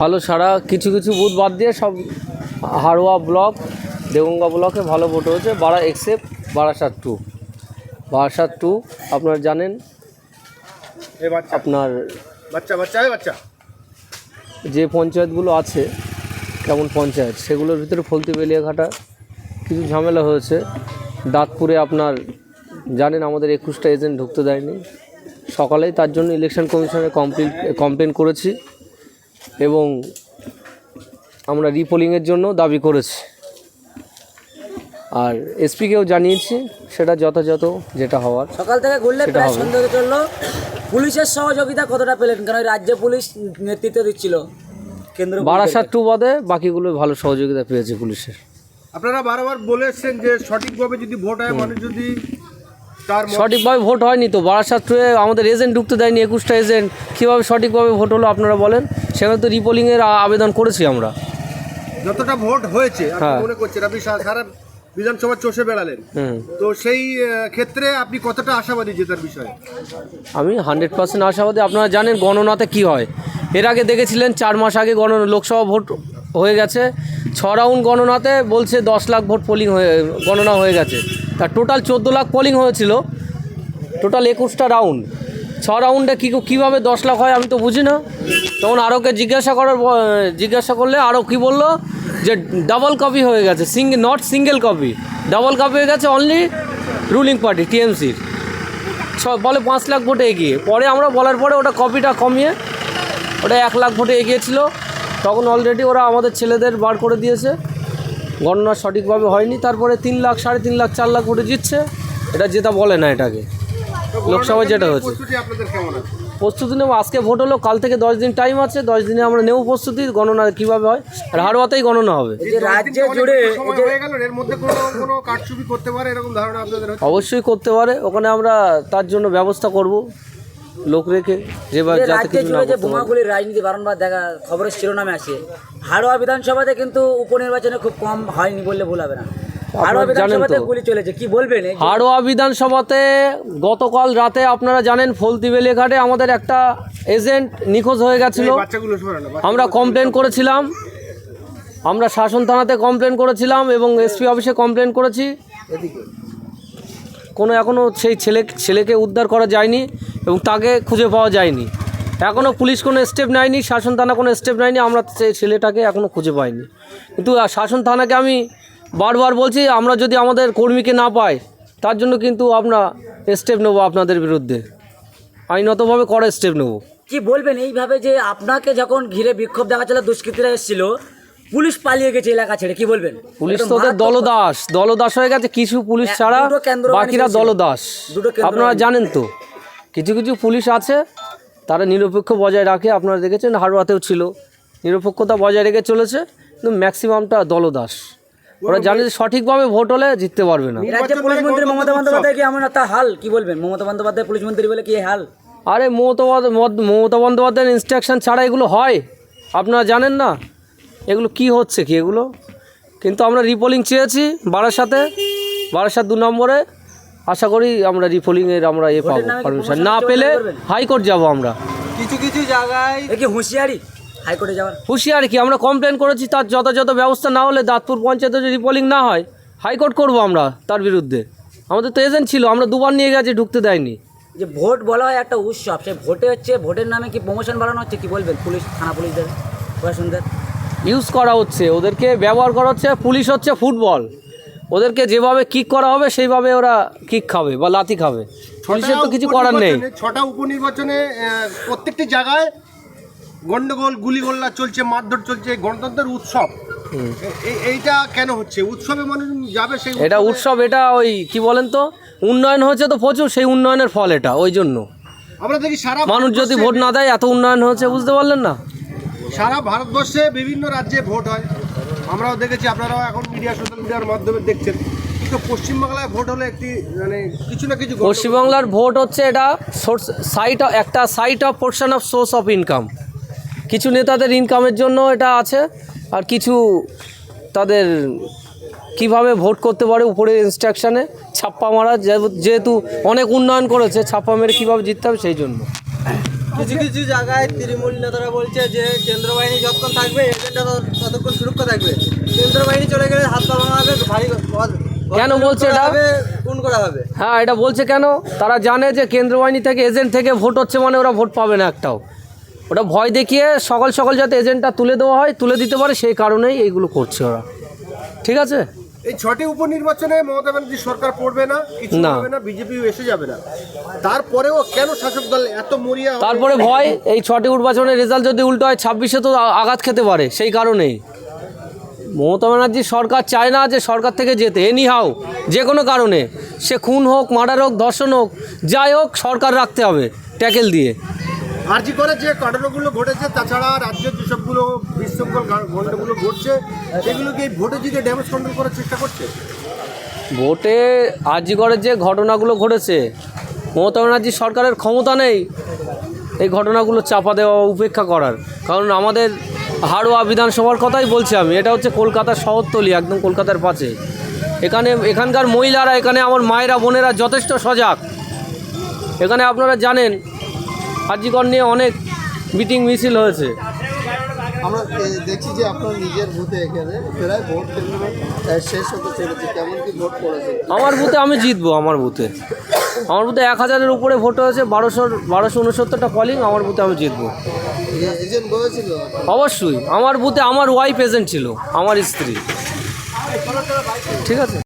ভালো ছাড়া কিছু কিছু বুথ বাদ দিয়ে সব হাড়োয়া ব্লক দেগঙ্গা ব্লকে ভালো ভোট হয়েছে। বারা except Barasat to Barasat two আপনারা জানেন আপনার বাচ্চা বাচ্চা বাচ্চা। যে পঞ্চায়েতগুলো আছে কেমন পঞ্চায়েত সেগুলোর ভিতরে ফলতি বেলিয়াঘাটা কিছু ঝামেলা হয়েছে। দাঁতপুরে আপনার জানেন আমাদের একুশটা এজেন্ট ঢুকতে দেয়নি। সকালেই তার জন্য ইলেকশন কমিশনে কমপ্লেন কমপ্লেন করেছি। এবং আমরা রিপোলিংয়ের জন্য দাবি করেছি। আর এসপিকেও জানিয়েছি সেটা যথাযথ যেটা হওয়ার সকাল থেকে ঘুরলে প্রায় হবে। চলল পুলিশের সহযোগিতা কতটা পেলেন? কারণ ওই রাজ্য পুলিশ নেতৃত্ব দিচ্ছিল কেন্দ্র বারাসাত টু বাদে বাকিগুলো ভালো সহযোগিতা পেয়েছে পুলিশের। আপনারা বারবার বলে এসছেন যে সঠিকভাবে যদি ভোট হয় মানুষ যদি সঠিকভাবে ভোট হয়নি তো। বারাসাত আমাদের এজেন্ট ঢুকতে দেয়নি একুশটা এজেন্ট কীভাবে সঠিকভাবে ভোট হলো আপনারা বলেন? সেখানে তো রিপোলিংয়ের আবেদন করেছি আমরা। যতটা ভোট হয়েছে হ্যাঁ। মনে করছেন আপনি সারা বিধানসভা চষে বেড়ালেন। তো সেই ক্ষেত্রে আপনি কতটা আশাবাদী জেতার বিষয়ে? আমি হান্ড্রেড পার্সেন্ট আশাবাদী। আপনারা জানেন গণনাতে কি হয়। এর আগে দেখেছিলেন চার মাস আগে গণ লোকসভা ভোট হয়ে গেছে। ছ রাউন্ড গণনাতে বলছে দশ লাখ ভোট পোলিং হয়ে গণনা হয়ে গেছে। তা টোটাল চোদ্দ লাখ পোলিং হয়েছিল। টোটাল একুশটা রাউন্ড ছ রাউন্ডে কী কীভাবে দশ লাখ হয় আমি তো বুঝি না। তখন আরোকে জিজ্ঞাসা করার জিজ্ঞাসা করলে আরও কি বলল যে ডাবল কপি হয়ে গেছে single not single copy double copy হয়ে গেছে অনলি রুলিং পার্টি টিএমসির সব বলে পাঁচ লাখ ভোটে এগিয়ে। পরে আমরা বলার পরে ওটা কপিটা কমিয়ে ওটা এক লাখ ভোটে এগিয়েছিল তখন অলরেডি ওরা আমাদের ছেলেদের বার করে দিয়েছে। গণনা সঠিকভাবে হয়নি তারপরে তিন লাখ সাড়ে তিন লাখ চার লাখ ভোটে জিতছে। এটা যেটা বলে না এটাকে। লোকসভায় যেটা হচ্ছে। প্রস্তুতি নেব আজকে ভোট হলো কাল থেকে দশ দিন টাইম আছে দশ দিনে আমরা নেব প্রস্তুতি গণনা কীভাবে হয়। আর হাড়োয়াতেই গণনা হবে। এই যে দশ দিন রাজ্যে তো অনেক জুড়ে বেশি সময় এই যে- হয়ে গেল এর মধ্যে কোনো কোনো কারচুপি করতে পারে এরকম ধারণা আপনাদের হচ্ছে? অবশ্যই করতে পারে ওখানে আমরা তার জন্য ব্যবস্থা করব। লোক রেখে যে যাতে রাজ্যে কিছু না জুড়ে যে করতে পারে। বোমাগুলির রাজনীতি বারংবার দেখা খবরের শিরোনামে আছে হাড়োয়া বিধানসভাতে কিন্তু উপনির্বাচনে খুব কম হয়নি বললে ভুল হবে না। হাড়োয়া বিধানসভাতে গুলি চলেছে। কি বলবেন? এই যে- হাড়োয়া বিধানসভাতে গতকাল রাতে আপনারা জানেন ফলতিবেলে ঘাটে আমাদের একটা এজেন্ট নিখোঁজ হয়ে গেছিল। আমরা কমপ্লেন করেছিলাম। আমরা শাসন থানাতে কমপ্লেন করেছিলাম এবং এসপি অফিসে কমপ্লেন করেছি। কোনো এখনও সেই ছেলে ছেলেকে উদ্ধার করা যায়নি এবং তাকে খুঁজে পাওয়া যায়নি। এখনও পুলিশ কোনো স্টেপ নেয়নি, শাসন থানা কোনো স্টেপ নেয়নি, আমরা সেই ছেলেটাকে এখনও খুঁজে পাইনি। কিন্তু শাসন থানাকে আমি বারবার বলছি, আমরা যদি আমাদের কর্মীকে না পাই, তার জন্য কিন্তু আমরা স্টেপ নেব আপনাদের বিরুদ্ধে। আইনতভাবে কড়া স্টেপ নেব। কি বলবেন? এইভাবে যে আপনাকে যখন ঘিরে বিক্ষোভ দেখাচ্ছিল, দুষ্কৃতীরা এসেছিল পুলিশ পালিয়ে গেছে এলাকা ছেড়ে কি বলবেন? পুলিশ তো ওদের দলদাস। দলদাস হয়ে গেছে কিছু পুলিশ ছাড়া কেন্দ্র বাহিনী বাকিরা দলদাস। আপনারা জানেন তো কিছু কিছু পুলিশ আছে তারা নিরপেক্ষ বজায় রাখে। আপনারা দেখেছেন হারোয়াতেও ছিল। নিরপেক্ষতা বজায় রেখে চলেছে কিন্তু ম্যাক্সিমামটা দলদাস। ওরা জানে যে সঠিকভাবে ভোট হলে জিততে পারবে না। রাজ্যে পুলিশ মন্ত্রী মমতা বন্দ্যোপাধ্যায় কি এমন একটা হাল? কি বলবেন? মমতা বন্দ্যোপাধ্যায় পুলিশ মন্ত্রী বলে কি হাল? আরে মমতা মমতা বন্দ্যোপাধ্যায়ের ইনস্ট্রাকশন ছাড়া এগুলো হয়। আপনারা জানেন না? এগুলো কি হচ্ছে কি এগুলো? কিন্তু আমরা রিপোলিং চেয়েছি বারাসাতে বারাসাত দু নম্বরে। আশা করি আমরা রিপোলিংয়ের আমরা এ পাবো পারমিশন না পেলে হাইকোর্ট যাব আমরা। কিছু কিছু জায়গায় এ কি হুঁশিয়ারি? হাইকোর্টে যাওয়ার। হুঁশিয়ারি কি? আমরা কমপ্লেন করেছি তার যথাযথ ব্যবস্থা না হলে দাঁতপুর পঞ্চায়েতে যদি রিপোলিং না হয় হাইকোর্ট করব আমরা তার বিরুদ্ধে। আমাদের তো এজেন্ট ছিল আমরা দুবার নিয়ে গেছি ঢুকতে দেয়নি। যে ভোট বলা হয় একটা উৎসব সেই ভোটে হচ্ছে ভোটের নামে কি প্রমোশন বাড়ানো হচ্ছে কি বলবেন পুলিশ থানা পুলিশদের প্রশাসনদের? ইউজ করা হচ্ছে ওদেরকে ব্যবহার করা হচ্ছে পুলিশ হচ্ছে ফুটবল। ওদেরকে যেভাবে কিক করা হবে সেইভাবে ওরা কিক খাবে বা লাথি খাবে। পুলিশের তো কিছু করার নেই। ছটা উপনির্বাচনে প্রত্যেকটি জায়গায় গন্ডগোল গুলিগোল্লা চলছে মারধর চলছে গণতন্ত্রের উৎসব। এইটা কেন হচ্ছে? উৎসবে মানুষ যাবে সেই এটা উৎসব? এটা ওই কি বলেন তো? উন্নয়ন হয়েছে তো প্রচুর সেই উন্নয়নের ফল এটা ওই জন্য। আমরা দেখি সারা মানুষ যদি ভোট না দেয় এত উন্নয়ন হয়েছে বুঝতে পারলেন না? সারা ভারতবর্ষে বিভিন্ন রাজ্যে ভোট হয়। আমরাও দেখেছি, আপনারাও এখন মিডিয়া সোশ্যাল মিডিয়ার মাধ্যমে দেখছেন। পশ্চিমবাংলায় ভোট হলে একটি মানে কিছু না কিছু পশ্চিমবাংলার ভোট হচ্ছে এটা সোর্স সাইট একটা site of portion of source of income কিছু নেতাদের ইনকামের জন্য এটা আছে, আর কিছু তাদের কীভাবে ভোট করতে পারে উপরের ইনস্ট্রাকশানে ছাপ্পা মারা, যেহেতু অনেক উন্নয়ন করেছে, ছাপ্পা মেরে কীভাবে জিততে হবে সেই জন্য। কিছু কিছু জায়গায় তৃণমূল নেতারা বলছে যে কেন্দ্র বাহিনী যতক্ষণ থাকবে এজেন্টটা ততক্ষণ সুরক্ষা থাকবে। কেন্দ্র বাহিনী চলে গেলে হাত পা ভাঙা হবে ভারী কেন বলছে এটা? কোন করা হবে। হ্যাঁ এটা বলছে কেন? তারা জানে যে কেন্দ্র বাহিনী থেকে এজেন্ট থেকে ভোট হচ্ছে মানে ওরা ভোট পাবে না একটাও। ওটা ভয় দেখিয়ে সকাল সকাল যাতে এজেন্টটা তুলে দেওয়া হয় তুলে দিতে পারে সেই কারণেই এইগুলো করছে ওরা। ঠিক আছে? এই ছটি উপনির্বাচনে মমতা ব্যানার্জি সরকার পড়বে না কিছু না। হবে না বিজেপিও এসে যাবে না। তারপরেও কেন শাসক দল এত মরিয়া তারপরে ভয় এই ছটি নির্বাচনের রেজাল্ট যদি উল্টো হয় ছাব্বিশে তো আঘাত খেতে পারে সেই কারণেই। মমতা ব্যানার্জি সরকার চায় না যে সরকার থেকে যেতে। এনি হাও যে কোনো কারণে। সে খুন হোক মার্ডার হোক ধর্ষণ হোক যাই হোক সরকার রাখতে হবে ট্যাকেল দিয়ে। আরজি করে যে ঘটনাগুলো ঘটেছে, তাছাড়া রাজ্যের যেসবগুলো বিশৃঙ্খল ঘটনাগুলো ঘটছে, সেগুলো কি এই ভোটে জিতে ড্যামেজ কন্ট্রোল করার চেষ্টা করছে? ভোটে আজিগড়ের যে ঘটনাগুলো ঘটেছে, মমতা ব্যানার্জি সরকারের ক্ষমতা নেই এই ঘটনাগুলো চাপা দেওয়া, উপেক্ষা করার। কারণ আমাদের হাড়োয়া বিধানসভার কথাই বলছি আমি, এটা হচ্ছে কলকাতার শহরতলি, একদম কলকাতার পাশে। এখানে, এখানকার মহিলারা, এখানে আমার মায়েরা, বোনেরা যথেষ্ট সজাগ। এখানে আপনারা জানেন আজিগড় নিয়ে অনেক মিটিং মিছিল হয়েছে। আমরা দেখছি যে আপনার নিজের বুথে এখানে প্রায় ভোট কেন্দ্র শেষ হতে চলেছে। কেমন কি ভোট পড়েছে? আমার বুথে আমি জিতবো আমার বুথে। আমার বুথে এক হাজারের উপরে ভোট হয়েছে বারোশো বারোশো উনসত্তরটা কলিং আমার বুথে আমি জিতবো। অবশ্যই আমার বুথে আমার ওয়াইফ এজেন্ট ছিল আমার স্ত্রী। ঠিক আছে?